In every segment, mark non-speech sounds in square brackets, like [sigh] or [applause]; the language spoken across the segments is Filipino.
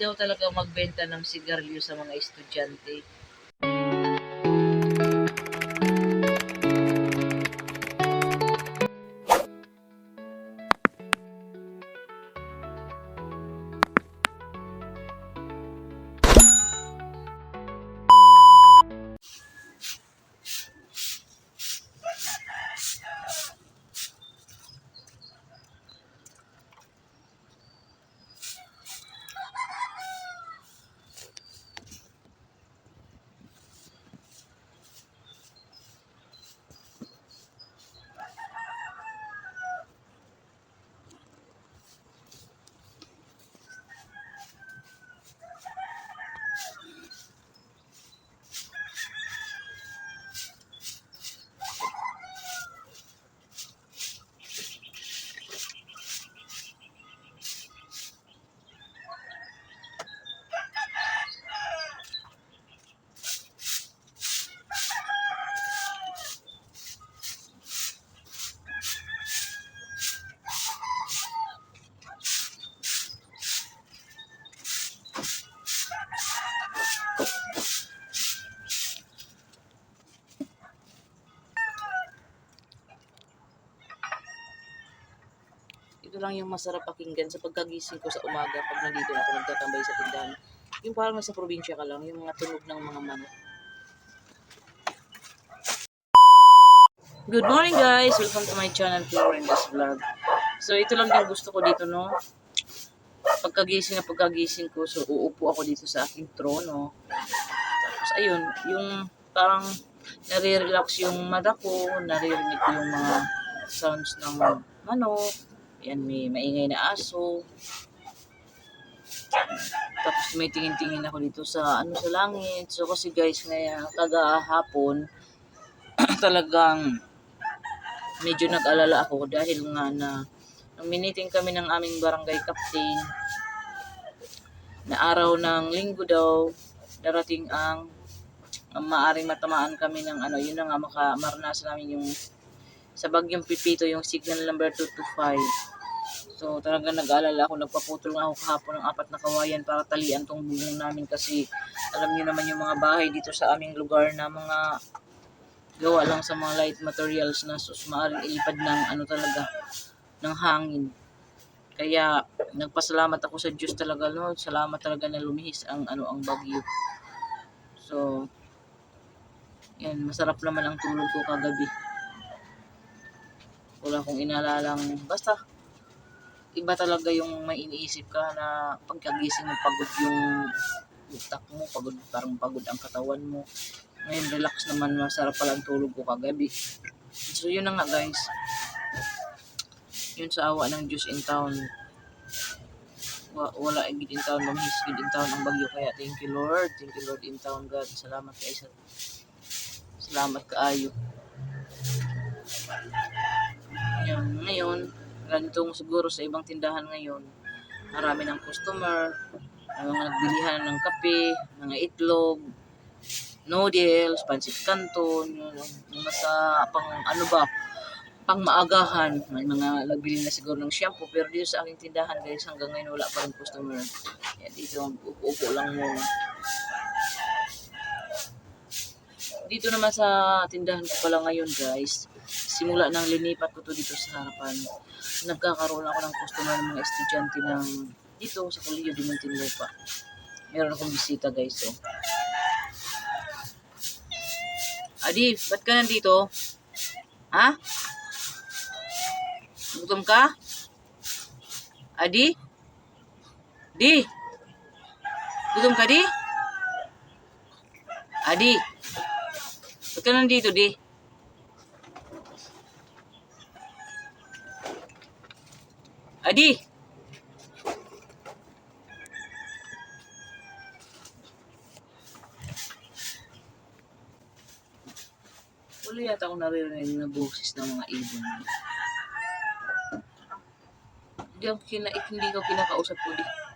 daw talaga magbenta ng sigarilyo sa mga estudyante. Ito lang yung masarap pakinggan sa pagkagising ko sa umaga pag nandito na ako nagtatambay sa tindahan. Yung parang nasa probinsya ka lang, yung mga tunog ng mga manok. Good morning guys! Welcome to my channel, Florenda's Vlog. So ito lang yung gusto ko dito, no? Pagkagising na pagkagising ko, so uupo ako dito sa aking trono. Tapos ayun, yung parang nare-relax yung mata ko, naririnig ko yung mga sounds ng manok. Yan, may maingay na aso. Tapos may tingin-tingin ako dito sa ano sa langit. So kasi guys, ngaya kagahapon [clears throat] talagang medyo nag-alala ako dahil nga na nung miniting kami ng aming barangay captain na araw ng linggo daw darating ang ang matamaan kami ng ano, yun na nga maka, maranasan namin yung sa bagyong pipito yung signal number 225. So talaga nag-aalala ako, nagpaputol nga ako kahapon ng apat na kawayan para talian tong bubong namin kasi alam niyo naman yung mga bahay dito sa aming lugar na mga gawa lang sa mga light materials na sus maaaring ilipad ng ano talaga ng hangin. Kaya nagpasalamat ako sa Diyos talaga no. Salamat talaga na lumihis ang ano ang bagyo. So yan, masarap naman ang tulog ko kagabi. Wala akong inalalang, basta iba talaga yung may iniisip ka na pagkagising mo pagod yung utak mo, pagod, parang pagod ang katawan mo. Ngayon, relax naman, masarap pala ang tulog ko kagabi. So, yun na nga guys. Yun sa awa ng Diyos in town. Wa- Wala agad in town, mamahis gid in town ang bagyo. Kaya thank you Lord, thank you Lord in town God. Salamat sa Salamat kaayo. Yan, ngayon, ganitong siguro sa ibang tindahan ngayon, marami ng customer, mga nagbilihan ng kape, mga itlog, noodles, pancit canton, yung, yung pang ano ba, pang maagahan. May mga nagbili na siguro ng shampoo, pero dito sa aking tindahan guys, hanggang ngayon wala pa rin customer. Yan, dito, upo-upo lang muna. Dito naman sa tindahan ko pala ngayon guys, simula nang linipat ko to dito sa harapan, nagkakaroon ako ng customer ng mga estudyante ng dito sa Colegio de Muntinlupa. Meron akong bisita guys. Oh. Adi, ba't ka nandito? Ha? Gutom ka? Adi? Di? Gutom ka, di? Adi? Ba't ka nandito, di? Adi? Wala yata akong naririnig na boses ng mga ibon. Hindi kina, hindi ko kinakausap ko di.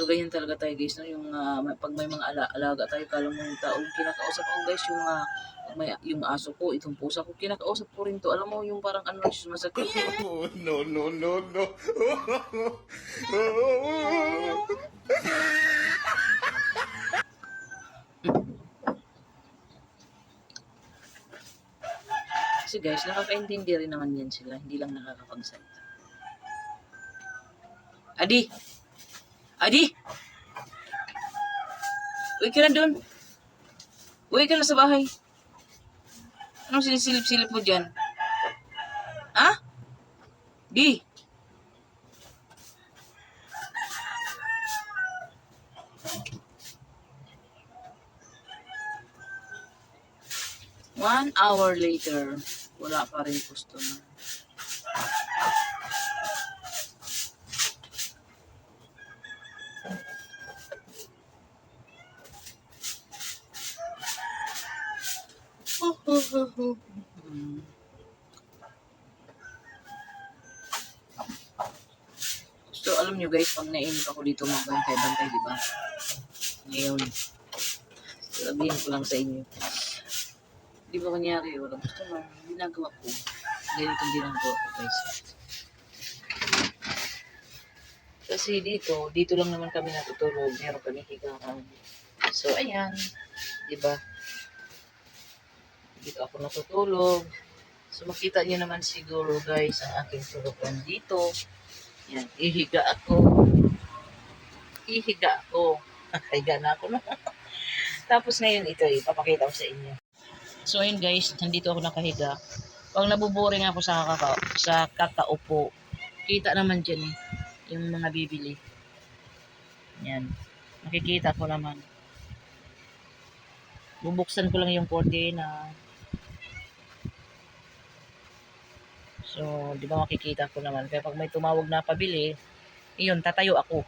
So, ganyan talaga tayo guys, no? Yung may- pag may mga ala alaga tayo, kala mo yung tao, yung kinakausap ko guys, yung mga may yung aso ko, itong pusa ko, kinakausap ko rin to. Alam mo, yung parang ano sumasakit. Oh, [laughs] no, no, no, no. Kasi guys, nakakaintindi rin naman yan sila. Hindi lang nakakapagsalita. Adi! Adi! Uwi ka na doon. Uwi ka na sa bahay. Anong sinisilip-silip mo dyan? Ha? Di! One hour later, wala pa rin customer. So, alam nyo guys, pag nainip ako dito magbantay-bantay, di ba? Ngayon, sabihin ko lang sa inyo. Di ba kunyari, walang customer, ginagawa ko. Ganito ang ginagawa ko guys. Kasi dito, dito lang naman kami natutulog. Meron kami higaan. So, ayan. Di ba? Dito ako natutulog. So, makita niyo naman siguro guys ang aking tulugan dito. Yan, ihiga ako. Ihiga ako. [laughs] Higa na ako. No? [laughs] Tapos ngayon ito, ipapakita ko sa inyo. So ayun guys, nandito ako nakahiga. Pag nabuboring ako sa kakao, sa kakaupo, kita naman dyan eh, yung mga bibili. Yan. Nakikita ko naman. Bubuksan ko lang yung cortina. So, di ba makikita ko naman. Kaya pag may tumawag na pabili, iyon, tatayo ako.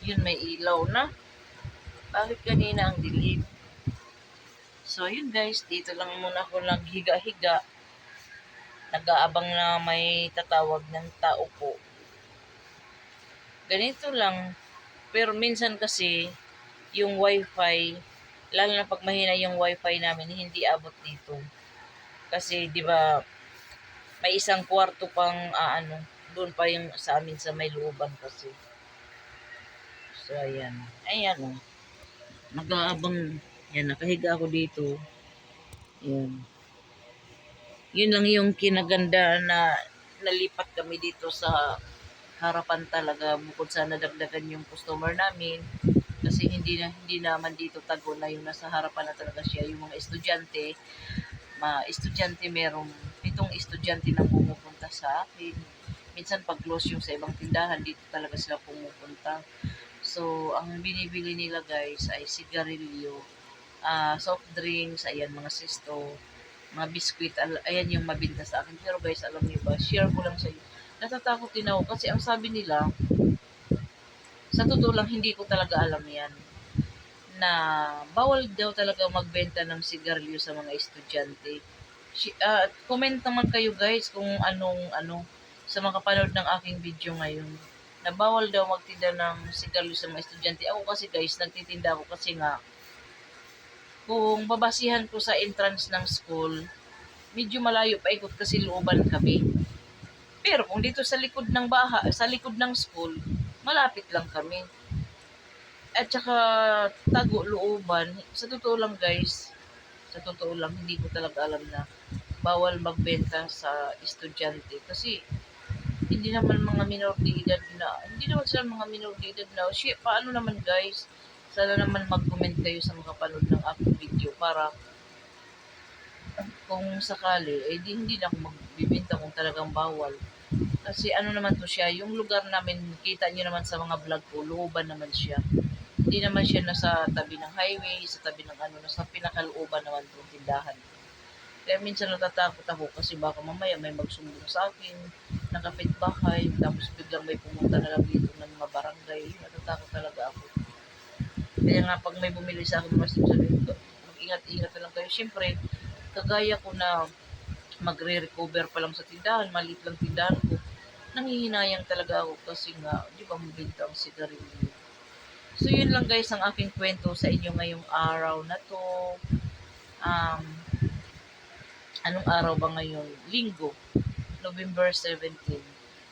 Yun, may ilaw na. Bakit kanina ang dilim? So, yun guys, dito lang muna ako lang higa-higa. Nag-aabang na may tatawag ng tao po. Ganito lang. Pero minsan kasi, yung wifi, lalo na pag mahina yung wifi namin, hindi abot dito. Kasi, di ba, may isang kwarto pang, ah, ano, doon pa yung sa amin sa may looban kasi. So, ayan. Ayan, oh. Nag-aabang, yan, nakahiga ako dito. Yan. Yun lang yung kinaganda na nalipat kami dito sa harapan talaga bukod sa nadagdagan yung customer namin kasi hindi na hindi naman dito tago na yung nasa harapan na talaga siya. Yung mga estudyante ma estudyante merong pitong estudyante na pumupunta sa akin. Minsan pag close yung sa ibang tindahan dito talaga sila pumupunta. So ang binibili nila guys ay sigarilyo ah soft drinks ayan mga sisto mga biskwit al- ayan yung mabinta sa akin. Pero guys alam niyo ba share ko lang sa inyo. Natatakot din ako kasi ang sabi nila sa totoo lang hindi ko talaga alam yan na bawal daw talaga magbenta ng sigarilyo sa mga estudyante. Ah, comment naman kayo guys kung anong ano sa mga kapanood ng aking video ngayon na bawal daw magtinda ng sigarilyo sa mga estudyante. Ako kasi guys, nagtitinda ako kasi nga kung babasihan ko sa entrance ng school, medyo malayo pa ikot kasi looban kami. Pero kung dito sa likod ng baha, sa likod ng school, malapit lang kami. At saka tago looban, sa totoo lang guys, sa totoo lang hindi ko talaga alam na bawal magbenta sa estudyante. Kasi hindi naman mga minor de edad na hindi naman sila mga minor de edad na shit, paano naman guys? Sana naman mag-comment kayo sa mga panood ng aking video para kung sakali eh di hindi na ako magbibenta kung talagang bawal kasi ano naman to siya, yung lugar namin, kita nyo naman sa mga vlog ko, looban naman siya. Hindi naman siya nasa tabi ng highway, sa tabi ng ano, nasa pinakalooban naman itong tindahan. Kaya minsan natatakot ako kasi baka mamaya may magsumbong sa akin, ng kapitbahay, tapos biglang may pumunta na lang dito ng mga barangay. Natatakot talaga ako. Kaya nga pag may bumili sa akin, mas sabihin ko, mag-ingat-ingat na lang kayo. Siyempre, kagaya ko na magre-recover pa lang sa tindahan, maliit lang tindahan ko, nangihinayang talaga ako kasi nga, di ba, mabenta ang sigarilyo. So, yun lang guys ang aking kwento sa inyo ngayong araw na to. Um, anong araw ba ngayon? Linggo, November 17.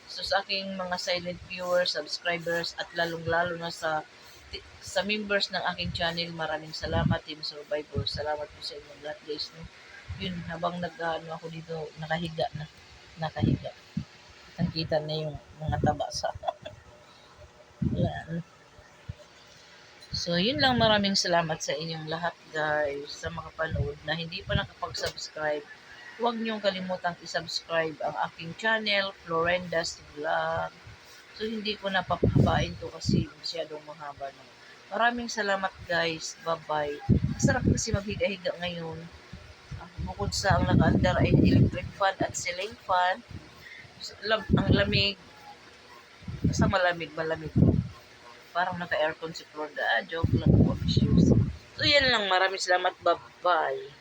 So, sa aking mga silent viewers, subscribers, at lalong-lalo na sa sa members ng aking channel, maraming salamat, Team Survivor. Salamat po sa inyo lahat, guys. No? Yun, habang nag-ano ako dito, nakahiga na. Nakahiga. Ang kita na yung mga taba sa... [laughs] Yan. So, yun lang. Maraming salamat sa inyong lahat, guys, sa mga panood na hindi pa nakapag-subscribe. Huwag niyong kalimutang i-subscribe ang aking channel, Florenda's Vlog. So, hindi ko na papahabain to kasi masyadong mahaba na. Maraming salamat, guys. Bye-bye. Masarap kasi maghiga-higa ngayon. Bukod sa ang nakaandar ay electric fan at ceiling fan. Lam- ang lamig. Basta malamig, malamig. Parang naka-aircon si Florida. Ah, joke lang po. Shoes. So, yan lang. Maraming salamat. Bye-bye.